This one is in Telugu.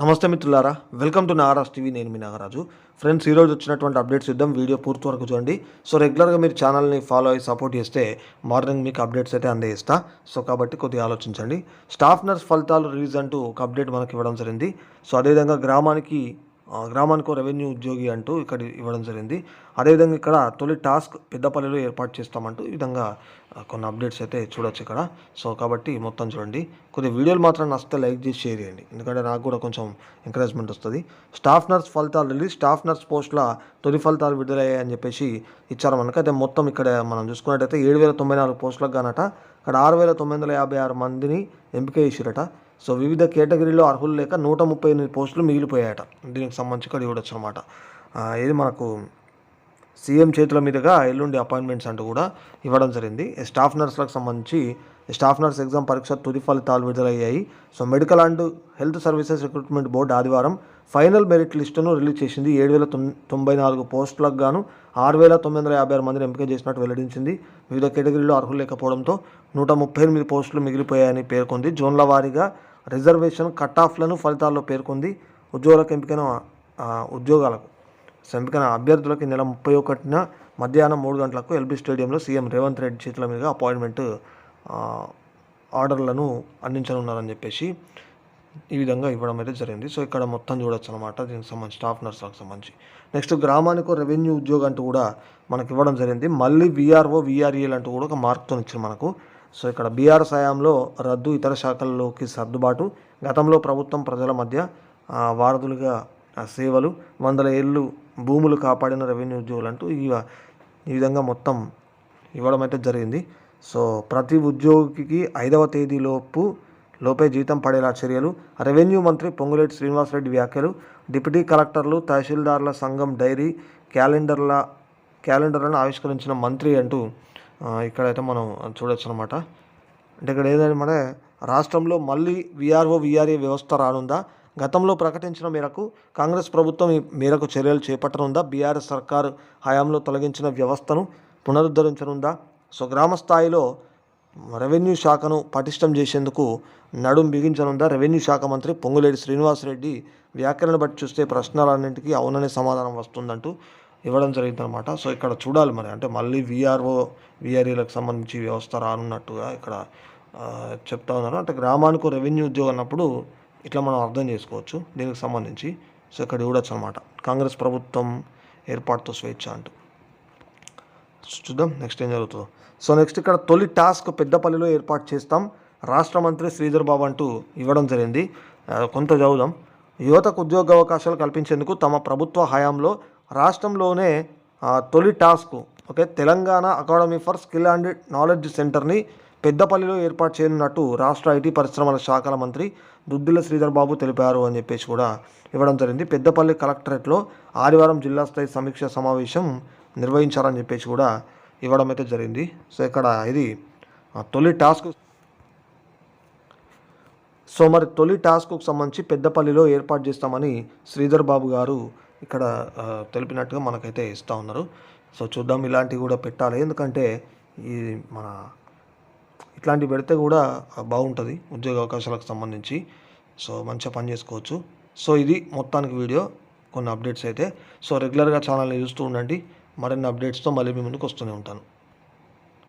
నమస్తే మిత్రులారా వెల్కమ్ టు నాగరాజ్ టీవీ నేను మీ నాగరాజు. ఫ్రెండ్స్ ఈరోజు వచ్చినటువంటి అప్డేట్స్ ఇద్దాం వీడియో పూర్తి వరకు చూడండి. సో రెగ్యులర్గా మీరు ఛానల్ని ఫాలో అయ్యి సపోర్ట్ చేస్తే మార్నింగ్ మీకు అప్డేట్స్ అయితే అందజేస్తా సో కాబట్టి కొద్దిగా ఆలోచించండి. స్టాఫ్ నర్స్ ఫలితాలు రిలీజ్ అంటూ ఒక అప్డేట్ మనకి ఇవ్వడం జరిగింది. సో అదేవిధంగా గ్రామానికి గ్రామానికి రెవెన్యూ ఉద్యోగి అంటూ ఇక్కడ ఇవ్వడం జరిగింది. అదేవిధంగా ఇక్కడ తొలి టాస్క్ పెద్దపల్లిలో ఏర్పాటు చేస్తామంటూ ఈ విధంగా కొన్ని అప్డేట్స్ అయితే చూడొచ్చు ఇక్కడ. సో కాబట్టి మొత్తం చూడండి. కొద్ది వీడియోలు మాత్రం నచ్చితే లైక్ చేసి షేర్ చేయండి. ఎందుకంటే నాకు కూడా కొంచెం ఎంకరేజ్మెంట్ వస్తుంది. స్టాఫ్ నర్స్ ఫలితాలు రిలీజ్ స్టాఫ్ నర్స్ పోస్టుల తొలి ఫలితాలు విడుదలయ్యాయని చెప్పేసి ఇచ్చారు మనకు. అయితే మొత్తం ఇక్కడ మనం చూసుకున్నట్టయితే ఏడు వేల తొంభై నాలుగు పోస్టులకు కానట ఇక్కడ ఆరు వేల తొమ్మిది వందల యాభై ఆరు మందిని ఎంపిక చేసిరట. సో వివిధ కేటగిరీలో అర్హులు లేక నూట ముప్పై ఎనిమిది పోస్టులు మిగిలిపోయాయట. దీనికి సంబంధించి ఇక్కడ చూడొచ్చు అనమాట ఇది మనకు సీఎం చేతుల మీదుగా ఎల్లుండి అపాయింట్మెంట్స్ అంటూ కూడా ఇవ్వడం జరిగింది. స్టాఫ్ నర్సులకు సంబంధించి స్టాఫ్ నర్స్ ఎగ్జామ్ పరీక్ష తుది ఫలితాలు విడుదలయ్యాయి. So medical and health services recruitment board ఆదివారం ఫైనల్ మెరిట్ లిస్టును రిలీజ్ చేసింది. ఏడు వేల తొంభై నాలుగు పోస్టులకు గాను ఆరు వేల తొమ్మిది వందల యాభై ఆరు మందిని ఎంపిక చేసినట్టు వెల్లడించింది. వివిధ కేటగిరీలో అర్హులు లేకపోవడంతో నూట ముప్పై ఎనిమిది పోస్టులు మిగిలిపోయాయని పేర్కొంది. జోన్ల వారీగా రిజర్వేషన్ కట్ ఆఫ్లను ఫలితాల్లో పేర్కొంది. ఉద్యోగులకు ఎంపికైన ఉద్యోగాలకు. సో అభ్యర్థులకు నెల ముప్పై ఒకటిన మధ్యాహ్నం మూడు గంటలకు ఎల్బీ స్టేడియంలో సీఎం రేవంత్ రెడ్డి చేతుల మీదుగా అపాయింట్మెంట్ ఆర్డర్లను అందించనున్నారని చెప్పేసి ఈ విధంగా ఇవ్వడం అయితే జరిగింది. సో ఇక్కడ మొత్తం చూడొచ్చు అనమాట దీనికి సంబంధించి స్టాఫ్ నర్సులకు సంబంధించి. నెక్స్ట్ గ్రామానికి రెవెన్యూ ఉద్యోగం అంటూ కూడా మనకి ఇవ్వడం జరిగింది. మళ్ళీ విఆర్ఓ విఆర్ఈఎల్ అంటూ కూడా ఒక మార్క్తో ఇచ్చారు మనకు. సో ఇక్కడ బీఆర్ సాయంలో రద్దు ఇతర శాఖల్లోకి సర్దుబాటు. గతంలో ప్రభుత్వం ప్రజల మధ్య వారధులుగా సేవలు వందల ఏళ్ళు భూములు కాపాడిన రెవెన్యూ ఉద్యోగులు అంటూ ఇవ ఈ విధంగా మొత్తం ఇవ్వడం అయితే జరిగింది. సో ప్రతి ఉద్యోగికి ఐదవ తేదీలోపు లోపే జీతం పడేలా చర్యలు. రెవెన్యూ మంత్రి పొంగులేటి శ్రీనివాసరెడ్డి వ్యాఖ్యలు. డిప్యూటీ కలెక్టర్లు తహసీల్దార్ల సంఘం డైరీ క్యాలెండర్ల క్యాలెండర్లను ఆవిష్కరించిన మంత్రి అంటూ ఇక్కడైతే మనం చూడొచ్చు అనమాట అంటే ఇక్కడ ఏదంటే రాష్ట్రంలో మళ్ళీ విఆర్ఓ విఆర్ఏ వ్యవస్థ రానుందా? గతంలో ప్రకటించిన మేరకు కాంగ్రెస్ ప్రభుత్వం ఈ మేరకు చర్యలు చేపట్టనుందా? బీఆర్ఎస్ సర్కారు హయాంలో తొలగించిన వ్యవస్థను పునరుద్ధరించనుందా? సో గ్రామ స్థాయిలో రెవెన్యూ శాఖను పటిష్టం చేసేందుకు నడుం బిగించనుందా? రెవెన్యూ శాఖ మంత్రి పొంగులేటి శ్రీనివాసరెడ్డి వ్యాఖ్యలను బట్టి చూస్తే ప్రశ్నలన్నింటికీ అవుననే సమాధానం వస్తుందంటూ ఇవ్వడం జరిగిందనమాట సో ఇక్కడ చూడాలి మరి. అంటే మళ్ళీ విఆర్ఓ విఆర్ఈలకు సంబంధించి వ్యవస్థ రానున్నట్టుగా ఇక్కడ చెప్తా ఉన్నారు. అంటే గ్రామానికి రెవెన్యూ ఉద్యోగం అన్నప్పుడు ఇట్లా మనం అర్థం చేసుకోవచ్చు. దీనికి సంబంధించి సో ఇక్కడ చూడొచ్చు అనమాట కాంగ్రెస్ ప్రభుత్వం ఏర్పాటుతో స్వేచ్ఛ అంటూ. చూద్దాం నెక్స్ట్ ఏం జరుగుతుందో. సో నెక్స్ట్ ఇక్కడ తొలి టాస్క్ పెద్దపల్లిలో ఏర్పాటు చేస్తాం. రాష్ట్ర మంత్రి శ్రీధర్ బాబు అంటూ ఇవ్వడం జరిగింది. కొంత చదువుదాం. యువతకు ఉద్యోగ అవకాశాలు కల్పించేందుకు తమ ప్రభుత్వ హయాంలో రాష్ట్రంలోనే తొలి TASK okay Telangana academy for skill and knowledge సెంటర్ని పెద్దపల్లిలో ఏర్పాటు చేయనున్నట్టు రాష్ట్ర ఐటీ పరిశ్రమల శాఖల మంత్రి దుద్దిల శ్రీధర్ బాబు తెలిపారు అని చెప్పేసి కూడా ఇవ్వడం జరిగింది. పెద్దపల్లి కలెక్టరేట్లో ఆదివారం జిల్లా స్థాయి సమీక్ష సమావేశం నిర్వహించారని చెప్పేసి కూడా ఇవ్వడం అయితే జరిగింది. సో ఇక్కడ ఇది తొలి టాస్క్ సో మరి తొలి టాస్క్కు సంబంధించి పెద్దపల్లిలో ఏర్పాటు చేస్తామని శ్రీధర్ బాబు గారు ఇక్కడ తెలిపినట్టుగా మనకైతే ఇస్తూ ఉన్నారు. సో చూద్దాం ఇలాంటివి కూడా పెట్టాలి. ఎందుకంటే ఈ మన ఇట్లాంటివి పెడితే కూడా బాగుంటుంది ఉద్యోగ అవకాశాలకు సంబంధించి. సో మంచిగా పని చేసుకోవచ్చు. సో ఇది మొత్తానికి వీడియో. కొన్ని అప్డేట్స్ అయితే. సో రెగ్యులర్గా ఛానల్ని చూస్తూ ఉండండి. మరిన్ని అప్డేట్స్తో మళ్ళీ మీ ముందుకు వస్తూనే ఉంటాను.